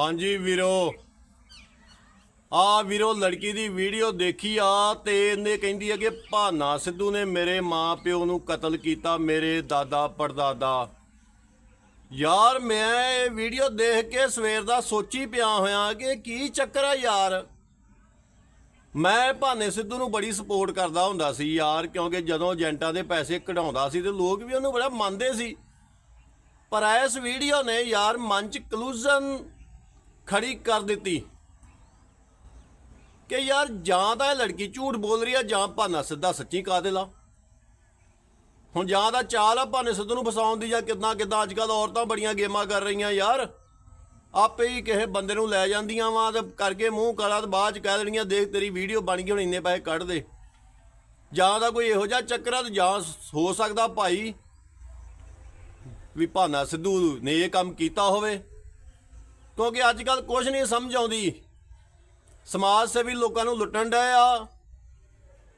ਹਾਂਜੀ ਵੀਰੋ। ਆ ਵੀਰੋ, ਲੜਕੀ ਦੀ ਵੀਡੀਓ ਦੇਖੀ ਆ ਤੇ ਇਹਨੇ ਕਹਿੰਦੀ ਹੈ ਕਿ ਭਾਨਾ ਸਿੱਧੂ ਨੇ ਮੇਰੇ ਮਾਂ ਪਿਓ ਨੂੰ ਕਤਲ ਕੀਤਾ, ਮੇਰੇ ਦਾਦਾ ਪੜਦਾਦਾ। ਯਾਰ, ਮੈਂ ਇਹ ਵੀਡੀਓ ਦੇਖ ਕੇ ਸਵੇਰ ਦਾ ਸੋਚੀ ਪਿਆ ਹੋਇਆ ਕਿ ਕੀ ਚੱਕਰ ਆ ਯਾਰ। ਮੈਂ ਭਾਨੇ ਸਿੱਧੂ ਨੂੰ ਬੜੀ ਸਪੋਰਟ ਕਰਦਾ ਹੁੰਦਾ ਸੀ ਯਾਰ, ਕਿਉਂਕਿ ਜਦੋਂ ਏਜੰਟਾਂ ਦੇ ਪੈਸੇ ਕਢਾਉਂਦਾ ਸੀ ਤੇ ਲੋਕ ਵੀ ਉਹਨੂੰ ਬੜਾ ਮੰਨਦੇ ਸੀ। ਪਰ ਇਸ ਵੀਡੀਓ ਨੇ ਯਾਰ, ਮਨ ਚ ਕਲੂਜ਼ਨ ਖੜੀ ਕਰ ਦਿੱਤੀ। ਕਿ ਯਾਰ ਜਾਂ ਤਾਂ ਇਹ ਲੜਕੀ ਝੂਠ ਬੋਲ ਰਹੀ ਆ, ਜਾਂ ਭਾਨਾ ਸਿੱਧਾ ਸੱਚੀ ਕਾਤਿਲ ਆ। ਹੁਣ ਜਾਂ ਦਾ ਚਾਲ ਆ ਭਾਨੇ ਸਿੱਧੂ ਨੂੰ ਫਸਾਉਣ ਦੀ, ਜਾਂ ਕਿਦਾਂ ਕਿਦਾਂ। ਅੱਜ ਕੱਲ ਔਰਤਾਂ ਬੜੀਆਂ ਗੇਮਾਂ ਕਰ ਰਹੀਆਂ ਯਾਰ। ਆਪੇ ਹੀ ਕਿਸੇ ਬੰਦੇ ਨੂੰ ਲੈ ਜਾਂਦੀਆਂ ਵਾਂ ਤੇ ਕਰਕੇ ਮੂੰਹ ਕਾਲਾ ਤੇ ਬਾਅਦ ਚ ਕਹਿ ਦੇਣੀਆਂ ਦੇਖ ਤੇਰੀ ਵੀਡੀਓ ਬਣ ਗਈ, ਹੁਣ ਇੰਨੇ ਪੈਸੇ ਕੱਢ ਦੇ। ਜਾਂ ਦਾ ਕੋਈ ਇਹੋ ਜਿਹਾ ਚੱਕਰ ਆ ਤੇ ਜਾਂ ਹੋ ਸਕਦਾ ਭਾਈ ਵੀ ਭਾਨਾ ਸਿੱਧੂ ਨੇ ਇਹ ਕੰਮ ਕੀਤਾ ਹੋਵੇ। ਕਿਉਂਕਿ ਅੱਜ ਕੱਲ ਕੁਝ ਨਹੀਂ ਸਮਝ ਆਉਂਦੀ। ਸਮਾਜ ਸੇਵੀ ਲੋਕਾਂ ਨੂੰ ਲੁੱਟਣ ਡਏ ਆ।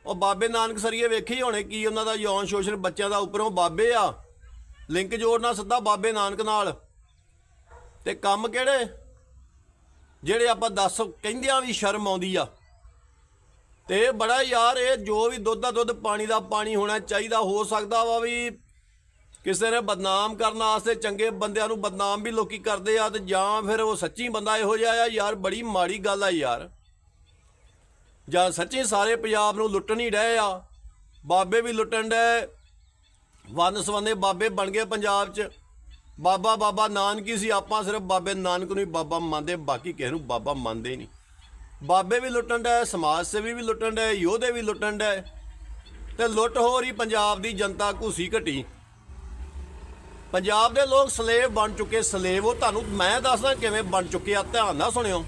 ਉਹ ਬਾਬੇ ਨਾਨਕ ਸਰੀਏ ਵੇਖੀ ਹੋਣੇ ਕੀ ਉਹਨਾਂ ਦਾ ਯੌਨ ਸ਼ੋਸ਼ਣ ਬੱਚਿਆਂ ਦਾ ਉੱਪਰੋਂ ਬਾਬੇ ਆ। ਲਿੰਕ ਜੋੜਨਾ ਸਿੱਧਾ ਬਾਬੇ ਨਾਨਕ ਨਾਲ। ਤੇ ਕੰਮ ਕਿਹੜੇ? ਜਿਹੜੇ ਆਪਾਂ ਦੱਸ ਕਹਿੰਦਿਆਂ ਵੀ ਸ਼ਰਮ ਆਉਂਦੀ ਆ। ਤੇ ਬੜਾ ਯਾਰ, ਇਹ ਜੋ ਵੀ ਦੁੱਧ ਦਾ ਦੁੱਧ ਪਾਣੀ ਦਾ ਪਾਣੀ ਹੋਣਾ ਚਾਹੀਦਾ, ਹੋ ਸਕਦਾ ਵਾ ਵੀ ਕਿਸੇ ਨੇ ਬਦਨਾਮ ਕਰਨ ਵਾਸਤੇ ਚੰਗੇ ਬੰਦਿਆਂ ਨੂੰ ਬਦਨਾਮ ਵੀ ਲੋਕੀ ਕਰਦੇ ਆ ਤੇ ਜਾਂ ਫਿਰ ਉਹ ਸੱਚੀ ਬੰਦਾ ਇਹੋ ਜਿਹਾ ਆ, ਯਾਰ ਬੜੀ ਮਾੜੀ ਗੱਲ ਆ ਯਾਰ। ਜਾਂ ਸੱਚੀ ਸਾਰੇ ਪੰਜਾਬ ਨੂੰ ਲੁੱਟਣ ਹੀ ਰਹੇ ਆ। ਬਾਬੇ ਵੀ ਲੁੱਟਣ ਡਏ। ਵੰਨ ਸਵੰਨੇ ਬਾਬੇ ਬਣ ਗਏ ਪੰਜਾਬ 'ਚ। ਬਾਬਾ ਬਾਬਾ ਨਾਨਕ ਹੀ ਸੀ, ਆਪਾਂ ਸਿਰਫ ਬਾਬੇ ਨਾਨਕ ਨੂੰ ਹੀ ਬਾਬਾ ਮੰਨਦੇ, ਬਾਕੀ ਕਿਸੇ ਨੂੰ ਬਾਬਾ ਮੰਨਦੇ ਨਹੀਂ। ਬਾਬੇ ਵੀ ਲੁੱਟਣ ਡਏ, ਸਮਾਜ ਸੇਵੀ ਵੀ ਲੁੱਟਣ ਡਏ, ਯੋਧੇ ਵੀ ਲੁੱਟਣ ਡਏ। ਤੇ ਲੁੱਟ ਹੋ ਰਹੀ ਪੰਜਾਬ ਦੀ ਜਨਤਾ ਘੁਸੀ ਘਟੀ। ਪੰਜਾਬ ਦੇ ਲੋਕ ਸਲੇਵ ਬਣ ਚੁੱਕੇ ਸਲੇਵ ਉਹ ਤੁਹਾਨੂੰ ਮੈਂ ਦੱਸਦਾ ਕਿਵੇਂ ਬਣ ਚੁੱਕੇ ਆ, ਧਿਆਨ ਨਾਲ ਸੁਣਿਓ।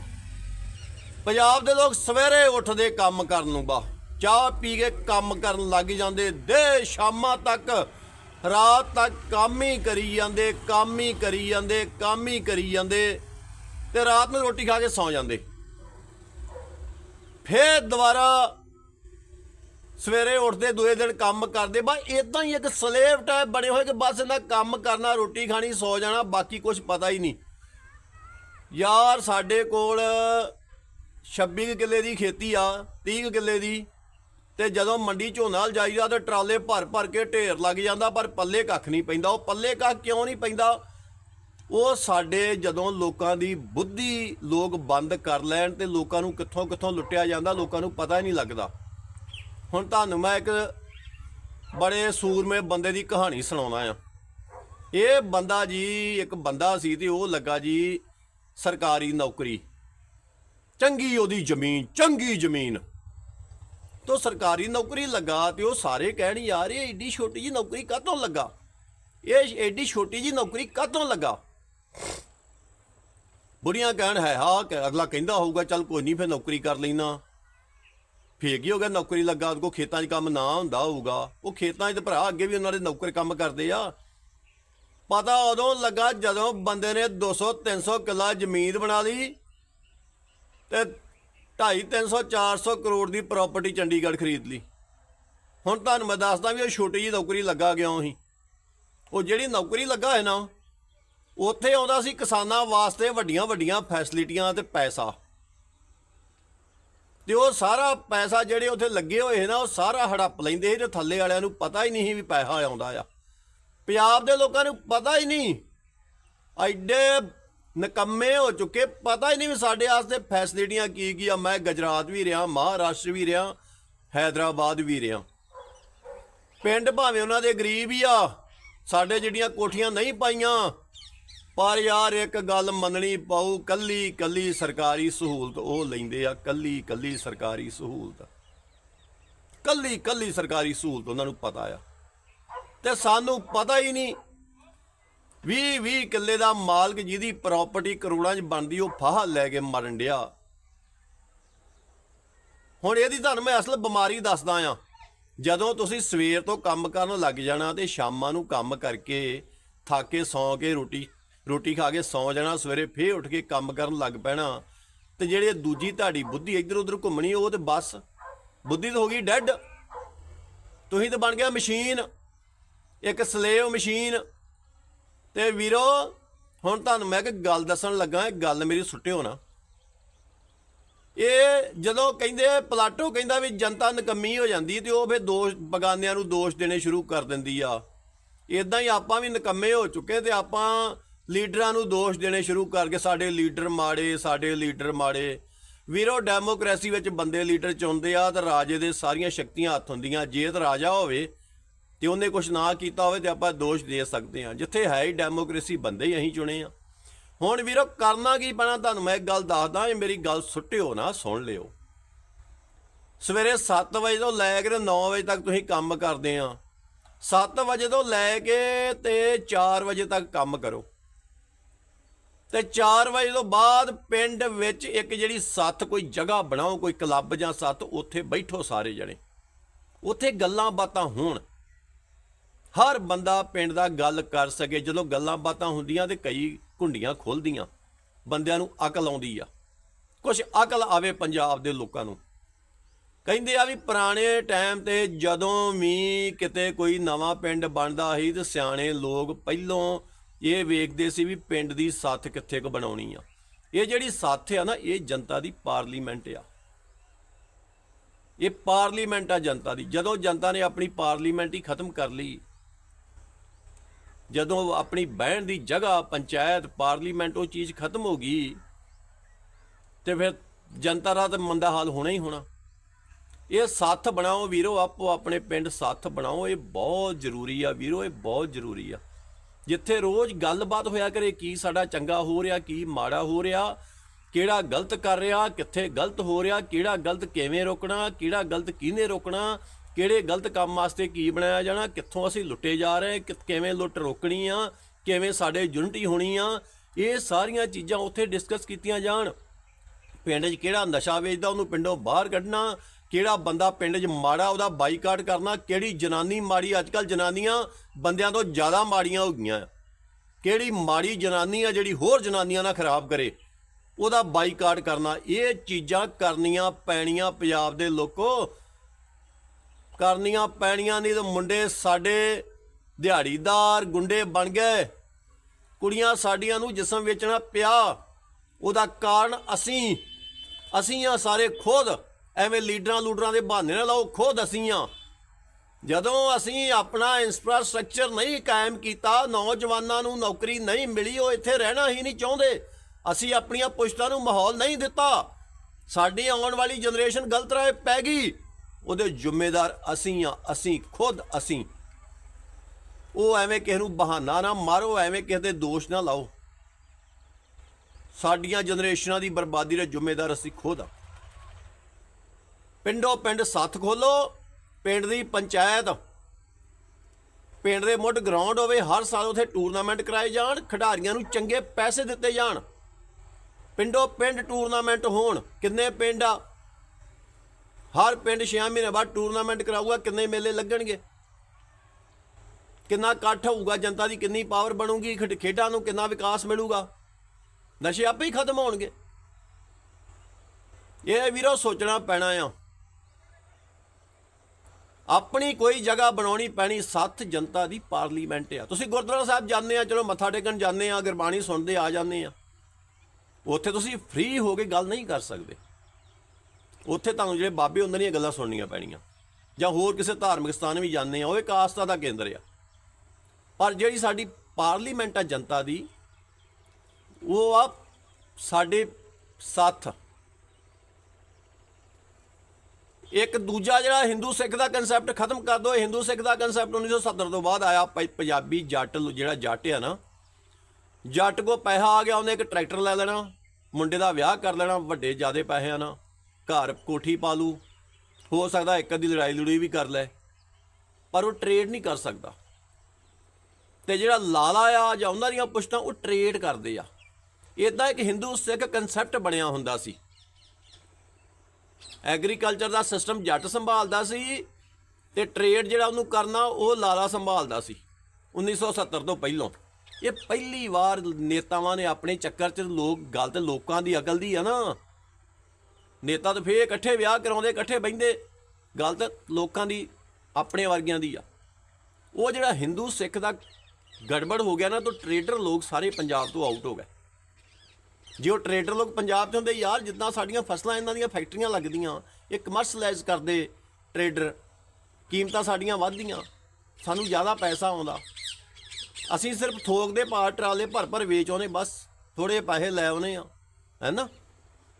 ਪੰਜਾਬ ਦੇ ਲੋਕ ਸਵੇਰੇ ਉੱਠਦੇ ਕੰਮ ਕਰਨ ਨੂੰ ਬਾ। ਚਾਹ ਪੀ ਕੇ ਕੰਮ ਕਰਨ ਲੱਗ ਜਾਂਦੇ, ਦੇ ਸ਼ਾਮਾਂ ਤੱਕ, ਰਾਤ ਤੱਕ ਕੰਮ ਹੀ ਕਰੀ ਜਾਂਦੇ, ਕੰਮ ਹੀ ਕਰੀ ਜਾਂਦੇ, ਕੰਮ ਹੀ ਕਰੀ ਜਾਂਦੇ, ਤੇ ਰਾਤ ਨੂੰ ਰੋਟੀ ਖਾ ਕੇ ਸੌਂ ਜਾਂਦੇ। ਫੇਰ ਦੁਬਾਰਾ ਸਵੇਰੇ ਉੱਠਦੇ, ਦੂਏ ਦਿਨ ਕੰਮ ਕਰਦੇ। ਬਾ ਇਦਾਂ ਹੀ ਇੱਕ ਸਲੇਵ ਟਾਈਪ ਬਣੇ ਹੋਏ ਕਿ ਬਸ ਇਹਨਾਂ ਕੰਮ ਕਰਨਾ, ਰੋਟੀ ਖਾਣੀ, ਸੌ ਜਾਣਾ, ਬਾਕੀ ਕੁਝ ਪਤਾ ਹੀ ਨਹੀਂ। ਯਾਰ ਸਾਡੇ ਕੋਲ 26 ਕੁ ਕਿੱਲੇ ਦੀ ਖੇਤੀ ਆ 30 ਕੁ ਕਿੱਲੇ ਦੀ, ਤੇ ਜਦੋਂ ਮੰਡੀ ਝੋਨਾ ਜਾਈਦਾ ਤੇ ਟਰਾਲੇ ਭਰ ਭਰ ਕੇ ਢੇਰ ਲੱਗ ਜਾਂਦਾ, ਪਰ ਪੱਲੇ ਕੱਖ ਨਹੀਂ ਪੈਂਦਾ। ਉਹ ਪੱਲੇ ਕੱਖ ਕਿਉਂ ਨਹੀਂ ਪੈਂਦਾ? ਉਹ ਸਾਡੇ ਜਦੋਂ ਲੋਕਾਂ ਦੀ ਬੁੱਧੀ ਲੋਕ ਬੰਦ ਕਰ ਲੈਣ ਤੇ ਲੋਕਾਂ ਨੂੰ ਕਿੱਥੋਂ ਕਿੱਥੋਂ ਲੁੱਟਿਆ ਜਾਂਦਾ, ਲੋਕਾਂ ਨੂੰ ਪਤਾ ਹੀ ਨਹੀਂ ਲੱਗਦਾ। ਹੁਣ ਤੁਹਾਨੂੰ ਮੈਂ ਇੱਕ ਬੜੇ ਸੂਰਮੇ ਬੰਦੇ ਦੀ ਕਹਾਣੀ ਸੁਣਾਉਣਾ ਆ। ਇਹ ਬੰਦਾ ਜੀ, ਇੱਕ ਬੰਦਾ ਸੀ ਤੇ ਉਹ ਲੱਗਾ ਜੀ ਸਰਕਾਰੀ ਨੌਕਰੀ। ਚੰਗੀ ਉਹਦੀ ਜ਼ਮੀਨ, ਚੰਗੀ ਜ਼ਮੀਨ। ਤੋ ਸਰਕਾਰੀ ਨੌਕਰੀ ਲੱਗਾ ਤੇ ਉਹ ਸਾਰੇ ਕਹਿਣ, ਯਾਰ, ਇਹ ਏਡੀ ਛੋਟੀ ਜੀ ਨੌਕਰੀ ਕਾਹਤੋਂ ਲੱਗਾ? ਇਹ ਏਡੀ ਛੋਟੀ ਜੀ ਨੌਕਰੀ ਕਾਹਤੋਂ ਲੱਗਾ? ਬੁੜੀਆਂ ਕਹਿਣ ਹੈ ਹਾਂ ਅਗਲਾ ਕਹਿੰਦਾ ਹੋਊਗਾ, ਚੱਲ ਕੋਈ ਨਹੀਂ ਫਿਰ ਨੌਕਰੀ ਕਰ ਲੈਣਾ ਫੇਰ ਕੀ ਹੋ ਗਿਆ? ਨੌਕਰੀ ਲੱਗਾ, ਉਹਦੇ ਕੋ ਖੇਤਾਂ 'ਚ ਕੰਮ ਨਾ ਹੁੰਦਾ ਹੋਊਗਾ। ਉਹ ਖੇਤਾਂ 'ਚ ਤੇ ਭਰਾ ਅੱਗੇ ਵੀ ਉਹਨਾਂ ਦੇ ਨੌਕਰ ਕੰਮ ਕਰਦੇ ਆ। ਪਤਾ ਉਦੋਂ ਲੱਗਾ ਜਦੋਂ ਬੰਦੇ ਨੇ 200 300 ਕਿੱਲਾ ਜ਼ਮੀਨ ਬਣਾ ਲਈ ਤੇ 2.5 300 400 ਕਰੋੜ ਦੀ ਪ੍ਰਾਪਰਟੀ ਚੰਡੀਗੜ੍ਹ ਖਰੀਦ ਲਈ। ਹੁਣ ਤੁਹਾਨੂੰ ਮੈਂ ਦੱਸਦਾ ਵੀ ਉਹ ਛੋਟੀ ਜੀ ਨੌਕਰੀ ਲੱਗਾ ਗਿਆ ਸੀ? ਉਹ ਜਿਹੜੀ ਨੌਕਰੀ ਲੱਗਾ ਹੈ ਨਾ, ਉੱਥੇ ਆਉਂਦਾ ਸੀ ਕਿਸਾਨਾਂ ਵਾਸਤੇ ਵੱਡੀਆਂ ਵੱਡੀਆਂ ਫੈਸਿਲਿਟੀਆਂ ਤੇ ਪੈਸਾ। ਤੇ ਉਹ ਸਾਰਾ ਪੈਸਾ ਜਿਹੜੇ ਉੱਥੇ ਲੱਗੇ ਹੋਏ ਸੀ ਨਾ, ਉਹ ਸਾਰਾ ਹੜੱਪ ਲੈਂਦੇ ਸੀ ਤੇ ਥੱਲੇ ਵਾਲਿਆਂ ਨੂੰ ਪਤਾ ਹੀ ਨਹੀਂ ਸੀ ਵੀ ਪੈਸਾ ਆਉਂਦਾ ਆ। ਪੰਜਾਬ ਦੇ ਲੋਕਾਂ ਨੂੰ ਪਤਾ ਹੀ ਨਹੀਂ। ਐਡੇ ਨਕੰਮੇ ਹੋ ਚੁੱਕੇ, ਪਤਾ ਹੀ ਨਹੀਂ ਵੀ ਸਾਡੇ ਵਾਸਤੇ ਫੈਸਿਲਿਟੀਆਂ ਕੀ ਕੀ ਆ। ਮੈਂ ਗੁਜਰਾਤ ਵੀ ਰਿਹਾ, ਮਹਾਰਾਸ਼ਟਰ ਵੀ ਰਿਹਾ, ਹੈਦਰਾਬਾਦ ਵੀ ਰਿਹਾ। ਪਿੰਡ ਭਾਵੇਂ ਉਹਨਾਂ ਦੇ ਗਰੀਬ ਹੀ ਆ, ਸਾਡੇ ਜਿਹੜੀਆਂ ਕੋਠੀਆਂ ਨਹੀਂ ਪਾਈਆਂ ਪਰ ਯਾਰ ਇੱਕ ਗੱਲ ਮੰਨਣੀ ਪਾਉ ਕੱਲੀ ਕੱਲੀ ਸਰਕਾਰੀ ਸਹੂਲਤ ਉਹ ਲੈਂਦੇ ਆ, ਕੱਲੀ ਕੱਲੀ ਸਰਕਾਰੀ ਸਹੂਲਤ। ਕੱਲੀ ਕੱਲੀ ਸਰਕਾਰੀ ਸਹੂਲਤ ਉਹਨਾਂ ਨੂੰ ਪਤਾ ਆ। ਤੇ ਸਾਨੂੰ ਪਤਾ ਹੀ ਨਹੀਂ 20 20 ਕਿੱਲੇ ਦਾ ਮਾਲਕ ਜਿਹਦੀ ਪ੍ਰਾਪਰਟੀ ਕਰੋੜਾਂ 'ਚ ਬਣਦੀ, ਉਹ ਫਾਹ ਲੈ ਕੇ ਮਰਨ ਡਿਆ। ਹੁਣ ਇਹਦੀ ਤੁਹਾਨੂੰ ਮੈਂ ਅਸਲ ਬਿਮਾਰੀ ਦੱਸਦਾ ਆ। ਜਦੋਂ ਤੁਸੀਂ ਸਵੇਰ ਤੋਂ ਕੰਮ ਕਰਨ ਲੱਗ ਜਾਣਾ ਤੇ ਸ਼ਾਮਾਂ ਨੂੰ ਕੰਮ ਕਰਕੇ ਥੱਕ ਕੇ ਸੌਂ ਕੇ ਰੋਟੀ ਰੋਟੀ ਖਾ ਕੇ ਸੌਂ ਜਾਣਾ, ਸਵੇਰੇ ਫੇਰ ਉੱਠ ਕੇ ਕੰਮ ਕਰਨ ਲੱਗ ਪੈਣਾ। ਤੇ ਜਿਹੜੇ ਦੂਜੀ ਤੁਹਾਡੀ ਬੁੱਧੀ ਇੱਧਰ ਉੱਧਰ ਘੁੰਮਣੀ, ਉਹ ਤੇ ਬਸ। ਬੁੱਧੀ ਤਾਂ ਹੋ ਗਈ ਡੈੱਡ। ਤੁਸੀਂ ਤਾਂ ਬਣ ਗਿਆ ਮਸ਼ੀਨ। ਇੱਕ ਸਲੇਵ ਮਸ਼ੀਨ। ਤੇ ਵੀਰੋ, ਹੁਣ ਤੁਹਾਨੂੰ ਮੈਂ ਇੱਕ ਗੱਲ ਦੱਸਣ ਲੱਗਾ, ਇਹ ਗੱਲ ਮੇਰੀ ਸੁੱਟਿਓ ਨਾ। ਇਹ ਜਦੋਂ ਕਹਿੰਦੇ, ਪਲਾਟੋ ਕਹਿੰਦਾ ਵੀ ਜਨਤਾ ਨਕਮੀ ਹੋ ਜਾਂਦੀ ਤੇ ਉਹ ਫਿਰ ਦੋਸ਼, ਬਗਾਨਿਆਂ ਨੂੰ ਦੋਸ਼ ਦੇਣੇ ਸ਼ੁਰੂ ਕਰ ਦਿੰਦੀ ਆ। ਇਦਾਂ ਹੀ ਆਪਾਂ ਵੀ ਨਕਮੇ ਹੋ ਚੁੱਕੇ ਤੇ ਆਪਾਂ ਲੀਡਰਾਂ ਨੂੰ ਦੋਸ਼ ਦੇਣੇ ਸ਼ੁਰੂ ਕਰਕੇ ਸਾਡੇ ਲੀਡਰ ਮਾੜੇ, ਸਾਡੇ ਲੀਡਰ ਮਾੜੇ। ਵੀਰੋ, ਡੈਮੋਕ੍ਰੇਸੀ ਵਿੱਚ ਬੰਦੇ ਲੀਡਰ ਚੁਣਦੇ ਆ ਤਾਂ ਰਾਜੇ ਦੇ ਸਾਰੀਆਂ ਸ਼ਕਤੀਆਂ ਹੱਥ ਹੁੰਦੀਆਂ। ਜੇ ਤਾਂ ਰਾਜਾ ਹੋਵੇ ਤੇ ਉਹਨੇ ਕੁਝ ਨਾ ਕੀਤਾ ਹੋਵੇ ਤੇ ਆਪਾਂ ਦੋਸ਼ ਦੇ ਸਕਦੇ ਹਾਂ। ਜਿੱਥੇ ਹੈ ਹੀ ਡੈਮੋਕ੍ਰੇਸੀ, ਬੰਦੇ ਹੀ ਅਸੀਂ ਚੁਣੇ ਆ ਹੁਣ ਵੀਰੋ, ਕਰਨਾ ਕੀ ਪੈਣਾ ਤੁਹਾਨੂੰ? ਮੈਂ ਇੱਕ ਗੱਲ ਦੱਸਦਾ, ਇਹ ਮੇਰੀ ਗੱਲ ਸੁੱਟਿਓ ਨਾ, ਸੁਣ ਲਿਓ। ਸਵੇਰੇ 7 ਵਜੇ ਤੋਂ ਲੈ ਕੇ 9 ਵਜੇ ਤੱਕ ਤੁਸੀਂ ਕੰਮ ਕਰਦੇ ਆ। 7 ਵਜੇ ਤੋਂ ਲੈ ਕੇ ਤੇ 4 ਵਜੇ ਤੱਕ ਕੰਮ ਕਰੋ। ਤੇ 4 ਵਜੇ ਤੋਂ ਬਾਅਦ ਪਿੰਡ ਵਿੱਚ ਇੱਕ ਜਿਹੜੀ ਸੱਤ ਕੋਈ ਜਗ੍ਹਾ ਬਣਾਓ, ਕੋਈ ਕਲੱਬ ਜਾਂ ਸੱਤ, ਉੱਥੇ ਬੈਠੋ ਸਾਰੇ ਜਣੇ। ਉੱਥੇ ਗੱਲਾਂ ਬਾਤਾਂ ਹੋਣ। ਹਰ ਬੰਦਾ ਪਿੰਡ ਦਾ ਗੱਲ ਕਰ ਸਕੇ। ਜਦੋਂ ਗੱਲਾਂ ਬਾਤਾਂ ਹੁੰਦੀਆਂ ਤੇ ਕਈ ਕੁੰਡੀਆਂ ਖੁੱਲਦੀਆਂ। ਬੰਦਿਆਂ ਨੂੰ ਅਕਲ ਆਉਂਦੀ ਆ। ਕੁਝ ਅਕਲ ਆਵੇ ਪੰਜਾਬ ਦੇ ਲੋਕਾਂ ਨੂੰ। ਕਹਿੰਦੇ ਆ ਵੀ ਪੁਰਾਣੇ ਟਾਈਮ ਤੇ ਜਦੋਂ ਵੀ ਕਿਤੇ ਕੋਈ ਨਵਾਂ ਪਿੰਡ ਬਣਦਾ ਸੀ ਤੇ ਸਿਆਣੇ ਲੋਕ ਪਹਿਲੋਂ ਇਹ ਵੇਖਦੇ ਸੀ ਵੀ ਪਿੰਡ ਦੀ ਸੱਥ ਕਿੱਥੇ ਕੁ ਬਣਾਉਣੀ ਆ। ਇਹ ਜਿਹੜੀ ਸੱਥ ਆ ਨਾ, ਇਹ ਜਨਤਾ ਦੀ ਪਾਰਲੀਮੈਂਟ ਆ। ਇਹ ਪਾਰਲੀਮੈਂਟ ਆ ਜਨਤਾ ਦੀ। ਜਦੋਂ ਜਨਤਾ ਨੇ ਆਪਣੀ ਪਾਰਲੀਮੈਂਟ ਹੀ ਖਤਮ ਕਰ ਲਈ, ਜਦੋਂ ਆਪਣੀ ਬਹਿਣ ਦੀ ਜਗ੍ਹਾ, ਪੰਚਾਇਤ, ਪਾਰਲੀਮੈਂਟ, ਉਹ ਚੀਜ਼ ਖਤਮ ਹੋ ਗਈ, ਤੇ ਫਿਰ ਜਨਤਾ ਦਾ ਤਾਂ ਮੰਦਾ ਹਾਲ ਹੋਣਾ ਹੀ ਹੋਣਾ। ਇਹ ਸਾਥ ਬਣਾਓ ਵੀਰੋ, ਆਪੋ ਆਪਣੇ ਪਿੰਡ ਸਾਥ ਬਣਾਓ, ਇਹ ਬਹੁਤ ਜ਼ਰੂਰੀ ਆ ਵੀਰੋ, ਇਹ ਬਹੁਤ ਜ਼ਰੂਰੀ ਆ। ਜਿੱਥੇ ਰੋਜ਼ ਗੱਲਬਾਤ ਹੋਇਆ ਕਰੇ, ਕੀ ਸਾਡਾ ਚੰਗਾ ਹੋ ਰਿਹਾ, ਕੀ ਮਾੜਾ ਹੋ ਰਿਹਾ, ਕਿਹੜਾ ਗਲਤ ਕਰ ਰਿਹਾ, ਕਿੱਥੇ ਗਲਤ ਹੋ ਰਿਹਾ, ਕਿਹੜਾ ਗਲਤ ਕਿਵੇਂ ਰੋਕਣਾ, ਕਿਹੜਾ ਗਲਤ ਕਿਹਨੇ ਰੋਕਣਾ, ਕਿਹੜੇ ਗਲਤ ਕੰਮ ਵਾਸਤੇ ਕੀ ਬਣਾਇਆ ਜਾਣਾ, ਕਿੱਥੋਂ ਅਸੀਂ ਲੁੱਟੇ ਜਾ ਰਹੇ ਕਿ- ਕਿਵੇਂ ਲੁੱਟ ਰੋਕਣੀ ਆ, ਕਿਵੇਂ ਸਾਡੇ ਯੂਨਿਟੀ ਹੋਣੀ ਆ, ਇਹ ਸਾਰੀਆਂ ਚੀਜ਼ਾਂ ਉੱਥੇ ਡਿਸਕਸ ਕੀਤੀਆਂ ਜਾਣ। ਪਿੰਡ 'ਚ ਕਿਹੜਾ ਨਸ਼ਾ ਵੇਚਦਾ, ਉਹਨੂੰ ਪਿੰਡੋਂ ਬਾਹਰ ਕੱਢਣਾ ਕਿਹੜਾ ਬੰਦਾ ਪਿੰਡ 'ਚ ਮਾੜਾ, ਉਹਦਾ ਬਾਈਕਾਟ ਕਰਨਾ, ਕਿਹੜੀ ਜਨਾਨੀ ਮਾੜੀ ਅੱਜਕੱਲ ਜਨਾਨੀਆਂ ਬੰਦਿਆਂ ਤੋਂ ਜ਼ਿਆਦਾ ਮਾੜੀਆਂ ਹੋ ਗਈਆਂ। ਆ। ਕਿਹੜੀ ਮਾੜੀ ਜਨਾਨੀ ਆ ਜਿਹੜੀ ਹੋਰ ਜਨਾਨੀਆਂ ਨਾਲ ਖਰਾਬ ਕਰੇ, ਉਹਦਾ ਬਾਈਕਾਟ ਕਰਨਾ। ਇਹ ਚੀਜ਼ਾਂ ਕਰਨੀਆਂ ਪੈਣੀਆਂ ਪੰਜਾਬ ਦੇ ਲੋਕੋ। ਕਰਨੀਆਂ ਪੈਣੀਆਂ ਨਹੀਂ ਤਾਂ ਮੁੰਡੇ ਸਾਡੇ ਦਿਹਾੜੀਦਾਰ ਗੁੰਡੇ ਬਣ ਗਏ। ਕੁੜੀਆਂ ਸਾਡੀਆਂ ਨੂੰ ਜਿਸਮ ਵੇਚਣਾ ਪਿਆ। ਉਹਦਾ ਕਾਰਨ ਅਸੀਂ ਅਸੀਂ ਆ ਸਾਰੇ ਖੁਦ। ਐਵੇਂ ਲੀਡਰਾਂ ਲੂਡਰਾਂ ਦੇ ਬਹਾਨੇ ਨਾ ਲਾਓ ਖੁਦ ਅਸੀਂ ਆ। ਜਦੋਂ ਅਸੀਂ ਆਪਣਾ ਇਨਫਰਾਸਟ੍ਰਕਚਰ ਨਹੀਂ ਕਾਇਮ ਕੀਤਾ, ਨੌਜਵਾਨਾਂ ਨੂੰ ਨੌਕਰੀ ਨਹੀਂ ਮਿਲੀ, ਉਹ ਇੱਥੇ ਰਹਿਣਾ ਹੀ ਨਹੀਂ ਚਾਹੁੰਦੇ। ਅਸੀਂ ਆਪਣੀਆਂ ਪੁਸ਼ਤਾਂ ਨੂੰ ਮਾਹੌਲ ਨਹੀਂ ਦਿੱਤਾ। ਸਾਡੀ ਆਉਣ ਵਾਲੀ ਜਨਰੇਸ਼ਨ ਗਲਤ ਰਾਹ ਪੈ ਗਈ। ਉਹਦੇ ਜ਼ਿੰਮੇਦਾਰ ਅਸੀਂ ਆ, ਅਸੀਂ ਖੁਦ ਅਸੀਂ। ਉਹ ਐਵੇਂ ਕਿਸੇ ਨੂੰ ਬਹਾਨਾ ਨਾ ਮਾਰੋ, ਐਵੇਂ ਕਿਸੇ ਦੇ ਦੋਸ਼ ਨਾ ਲਾਓ। ਸਾਡੀਆਂ ਜਨਰੇਸ਼ਨਾਂ ਦੀ ਬਰਬਾਦੀ ਦੇ ਜ਼ਿੰਮੇਦਾਰ ਅਸੀਂ ਖੁਦ ਆ। ਪਿੰਡੋ ਪਿੰਡ ਸੱਥ ਖੋਲੋ, ਪਿੰਡ ਦੀ ਪੰਚਾਇਤ। ਪਿੰਡ ਦੇ ਮੁੱਢ ਗਰਾਊਂਡ ਹੋਵੇ, ਹਰ ਸਾਲ ਉਥੇ ਟੂਰਨਾਮੈਂਟ ਕਰਾਏ ਜਾਣ, ਖਿਡਾਰੀਆਂ ਨੂੰ ਚੰਗੇ ਪੈਸੇ ਦਿੱਤੇ ਜਾਣ। ਪਿੰਡੋਂ ਪਿੰਡ ਟੂਰਨਾਮੈਂਟ ਹੋਣ, ਕਿੰਨੇ ਪਿੰਡ ਆ? ਹਰ ਪਿੰਡ 6 ਮਹੀਨੇ ਬਾਅਦ ਟੂਰਨਾਮੈਂਟ ਕਰਾਊਗਾ, ਕਿੰਨੇ ਮੇਲੇ ਲੱਗਣਗੇ? ਕਿੰਨਾ ਇਕੱਠ ਹੋਊਗਾ, ਜਨਤਾ ਦੀ ਕਿੰਨੀ ਪਾਵਰ ਬਣੂਗੀ, ਖੇਡ- ਖੇਡਾਂ ਨੂੰ ਕਿੰਨਾ ਵਿਕਾਸ ਮਿਲੂਗਾ? ਨਸ਼ੇ ਆਪੇ ਹੀ ਖਤਮ ਹੋਣਗੇ। ਇਹ ਵੀਰੋ ਸੋਚਣਾ ਪੈਣਾ ਆ। ਆਪਣੀ ਕੋਈ ਜਗ੍ਹਾ ਬਣਾਉਣੀ ਪੈਣੀ ਸੱਥ ਜਨਤਾ ਦੀ ਪਾਰਲੀਮੈਂਟ ਆ। ਤੁਸੀਂ ਗੁਰਦੁਆਰਾ ਸਾਹਿਬ ਜਾਂਦੇ ਆ, ਚਲੋ ਮੱਥਾ ਟੇਕਣ ਜਾਂਦੇ ਆ, ਗੁਰਬਾਣੀ ਸੁਣਦੇ ਆ ਜਾਂਦੇ ਆ। ਉੱਥੇ ਤੁਸੀਂ ਫ੍ਰੀ ਹੋ ਕੇ ਗੱਲ ਨਹੀਂ ਕਰ ਸਕਦੇ। ਉੱਥੇ ਤੁਹਾਨੂੰ ਜਿਹੜੇ ਬਾਬੇ ਉਹਨਾਂ ਦੀਆਂ ਗੱਲਾਂ ਸੁਣਨੀਆਂ ਪੈਣੀਆਂ। ਜਾਂ ਹੋਰ ਕਿਸੇ ਧਾਰਮਿਕ ਸਥਾਨ ਵੀ ਜਾਂਦੇ ਆ, ਉਹ ਇੱਕ ਆਸਥਾ ਦਾ ਕੇਂਦਰ ਆ। ਪਰ ਜਿਹੜੀ ਸਾਡੀ ਪਾਰਲੀਮੈਂਟ ਆ ਜਨਤਾ ਦੀ, ਉਹ ਆ ਸਾਡੇ ਸਾਥ ਇੱਕ ਦੂਜਾ ਜਿਹੜਾ ਹਿੰਦੂ ਸਿੱਖ ਦਾ ਕਨਸੈਪਟ ਖਤਮ ਕਰ ਦੋ ਹਿੰਦੂ ਸਿੱਖ ਦਾ ਕਨਸੈਪਟ 1970 ਤੋਂ ਬਾਅਦ ਆਇਆ ਪ- ਪੰਜਾਬੀ ਜੱਟ ਜਿਹੜਾ ਜੱਟ ਆ ਨਾ, ਜੱਟ ਕੋ ਪੈਸਾ ਆ ਗਿਆ, ਉਹਨੇ ਇੱਕ ਟਰੈਕਟਰ ਲੈ ਲੈਣਾ, ਮੁੰਡੇ ਦਾ ਵਿਆਹ ਕਰ ਲੈਣਾ, ਵੱਡੇ ਜਿਆਦੇ ਪੈਸੇ ਆ ਨਾ, ਘਰ ਕੋਠੀ ਪਾ ਲੂ ਹੋ ਸਕਦਾ ਇੱਕ ਅੱਧੀ ਲੜਾਈ ਲੜੂਈ ਵੀ ਕਰ ਲੈ, ਪਰ ਉਹ ਟ੍ਰੇਡ ਨਹੀਂ ਕਰ ਸਕਦਾ। ਤੇ ਜਿਹੜਾ ਲਾਲਾ ਆ ਜਾਂ ਉਹਨਾਂ ਦੀਆਂ ਪੁਸ਼ਤਾਂ, ਉਹ ਟ੍ਰੇਡ ਕਰਦੇ ਆ। ਇਦਾਂ ਇੱਕ ਹਿੰਦੂ ਸਿੱਖ ਕਨਸੈਪਟ ਬਣਿਆ ਹੁੰਦਾ ਸੀ। ਐਗਰੀਕਲਚਰ ਦਾ ਸਿਸਟਮ ਜੱਟ ਸੰਭਾਲਦਾ ਸੀ ਤੇ ਟ੍ਰੇਡ ਜਿਹੜਾ ਉਹਨੂੰ ਕਰਨਾ, ਉਹ ਲਾਲਾ ਸੰਭਾਲਦਾ ਸੀ 1970 ਤੋਂ ਪਹਿਲਾਂ। ਇਹ ਪਹਿਲੀ ਵਾਰ ਨੇਤਾਵਾਂ ਨੇ ਆਪਣੇ ਚੱਕਰ 'ਚ ਲੋਕ, ਗੱਲ ਤੇ ਲੋਕਾਂ ਦੀ ਅਕਲ ਦੀ ਆ ਨਾ। ਨੇਤਾ ਤਾਂ ਫੇਰ ਇਕੱਠੇ ਵਿਆਹ ਕਰਾਉਂਦੇ, ਇਕੱਠੇ ਬਹਿੰਦੇ, ਗੱਲ ਤਾਂ ਲੋਕਾਂ ਦੀ, ਆਪਣੇ ਵਰਗਿਆਂ ਦੀ ਆ। ਉਹ ਜਿਹੜਾ ਹਿੰਦੂ ਸਿੱਖ ਦਾ ਗੜਬੜ ਹੋ ਗਿਆ ਨਾ, ਤਾਂ ਟ੍ਰੇਡਰ ਲੋਕ ਸਾਰੇ ਪੰਜਾਬ ਤੋਂ ਆਊਟ ਹੋ ਗਏ। ਜੇ ਉਹ ਟਰੇਡਰ ਲੋਕ ਪੰਜਾਬ 'ਚ ਹੁੰਦੇ, ਯਾਰ ਜਿੱਦਾਂ ਸਾਡੀਆਂ ਫਸਲਾਂ ਇਹਨਾਂ ਦੀਆਂ ਫੈਕਟਰੀਆਂ ਲੱਗਦੀਆਂ, ਇਹ ਕਮਰਸ਼ਲਾਈਜ਼ ਕਰਦੇ ਟਰੇਡਰ, ਕੀਮਤਾਂ ਸਾਡੀਆਂ ਵੱਧਦੀਆਂ, ਸਾਨੂੰ ਜ਼ਿਆਦਾ ਪੈਸਾ ਆਉਂਦਾ। ਅਸੀਂ ਸਿਰਫ ਥੋਕ ਦੇ ਪਾਰ ਟਰਾਲੇ ਭਰ ਭਰ ਵੇਚ ਆਉਨੇ ਬਸ ਥੋੜੇ ਪੈਸੇ ਲੈ ਆਉਨੇ ਆ ਹੈਨਾ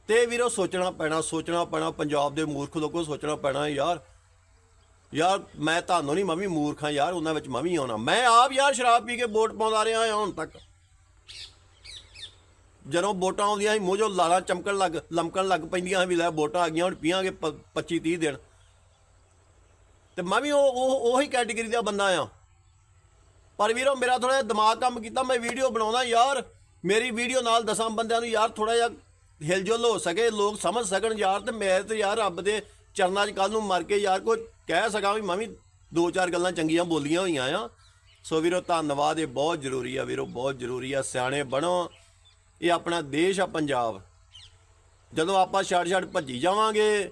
ਤੇ ਵੀਰੋ ਸੋਚਣਾ ਪੈਣਾ ਸੋਚਣਾ ਪੈਣਾ, ਪੰਜਾਬ ਦੇ ਮੂਰਖ ਲੋਕੋ ਸੋਚਣਾ ਪੈਣਾ, ਯਾਰ ਯਾਰ ਮੈਂ ਤੁਹਾਨੂੰ ਨਹੀਂ ਮੈਂ ਵੀ ਮੂਰਖ ਹਾਂ ਯਾਰ ਉਹਨਾਂ ਵਿੱਚ ਮੈਂ ਵੀ ਆਉਣਾ। ਮੈਂ ਆਪ ਯਾਰ ਸ਼ਰਾਬ ਪੀ ਕੇ ਵੋਟ ਪਾਉਂਦਾ ਰਿਹਾ ਹਾਂ ਹੁਣ ਤੱਕ। ਜਦੋਂ ਵੋਟਾਂ ਆਉਂਦੀਆਂ ਸੀ, ਮੂੰਹ ਚੋਂ ਲਾਲਾਂ ਚਮਕਣ ਲੱਗ, ਲਮਕਣ ਲੱਗ ਪੈਂਦੀਆਂ ਸੀ ਵੀ ਲੈ ਵੋਟਾਂ ਆ ਗਈਆਂ, ਹੁਣ ਪੀਾਂਗੇ 25 30 ਦਿਨ। ਤੇ ਮੈਂ ਵੀ ਉਹ ਉਹ, ਉਹੀ ਕੈਟਾਗਰੀ ਦਾ ਬੰਦਾ ਆ। ਪਰ ਵੀਰੋ, ਮੇਰਾ ਥੋੜਾ ਜਿਹਾ ਦਿਮਾਗ ਕੰਮ ਕੀਤਾ, ਮੈਂ ਵੀਡੀਓ ਬਣਾਉਣਾ ਯਾਰ ਮੇਰੀ ਵੀਡੀਓ ਨਾਲ ਦਸਾਂ ਬੰਦਿਆਂ ਨੂੰ ਯਾਰ ਥੋੜਾ ਜਿਹਾ ਹਿਲਜੁਲ ਹੋ ਸਕੇ, ਲੋਕ ਸਮਝ ਸਕਣ ਯਾਰ ਤੇ ਮੈਂ ਤੇ ਯਾਰ ਰੱਬ ਦੇ ਚਰਨਾਂ 'ਚ ਕੱਲ ਨੂੰ ਮਰ ਕੇ ਯਾਰ ਕੋਈ ਕਹਿ ਸਕਾਂ ਵੀ ਮੈਂ ਵੀ ਦੋ ਚਾਰ ਗੱਲਾਂ ਚੰਗੀਆਂ ਬੋਲੀਆਂ ਹੋਈਆਂ ਆ। ਸੋ ਵੀਰੋ, ਧੰਨਵਾਦ, ਇਹ ਬਹੁਤ ਜ਼ਰੂਰੀ ਆ ਵੀਰੋ, ਬਹੁਤ ਜ਼ਰੂਰੀ ਆ, ਸਿਆਣੇ ਬਣੋ। ਇਹ ਆਪਣਾ ਦੇਸ਼ ਆ ਪੰਜਾਬ। ਜਦੋਂ ਆਪਾਂ ਛੱਡ ਛੱਡ ਭੱਜੀ ਜਾਵਾਂਗੇ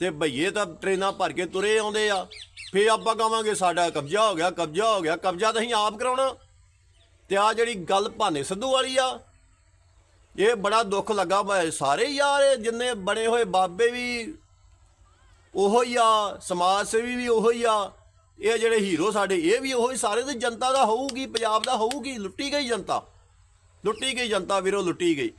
ਤੇ ਭਈਏ ਤਾਂ ਟ੍ਰੇਨਾਂ ਭਰ ਕੇ ਤੁਰੇ ਆਉਂਦੇ ਆ, ਫੇਰ ਆਪਾਂ ਕਹਾਂਗੇ ਸਾਡਾ ਕਬਜ਼ਾ ਹੋ ਗਿਆ, ਕਬਜ਼ਾ ਹੋ ਗਿਆ, ਕਬਜ਼ਾ ਤਾਂ ਅਸੀਂ ਆਪ ਕਰਾਉਣਾ। ਤੇ ਆ ਜਿਹੜੀ ਗੱਲ ਭਾਨੇ ਸਿੱਧੂ ਵਾਲੀ ਆ, ਇਹ ਬੜਾ ਦੁੱਖ ਲੱਗਾ ਵਾ ਸਾਰੇ ਯਾਰ ਜਿੰਨੇ ਬਣੇ ਹੋਏ ਬਾਬੇ ਵੀ ਉਹੋ ਹੀ ਆ, ਸਮਾਜ ਸੇਵੀ ਵੀ ਉਹੋ ਹੀ ਆ, ਇਹ ਜਿਹੜੇ ਹੀਰੋ ਸਾਡੇ, ਇਹ ਵੀ ਉਹੋ ਹੀ, ਸਾਰੇ ਤੇ ਜਨਤਾ ਦਾ ਹੋਊਗੀ, ਪੰਜਾਬ ਦਾ ਹੋਊਗੀ, ਲੁੱਟੀ ਗਈ ਜਨਤਾ। ਲੁੱਟੀ ਗਈ ਜਨਤਾ ਵੀਰੋ ਲੁੱਟੀ ਗਈ।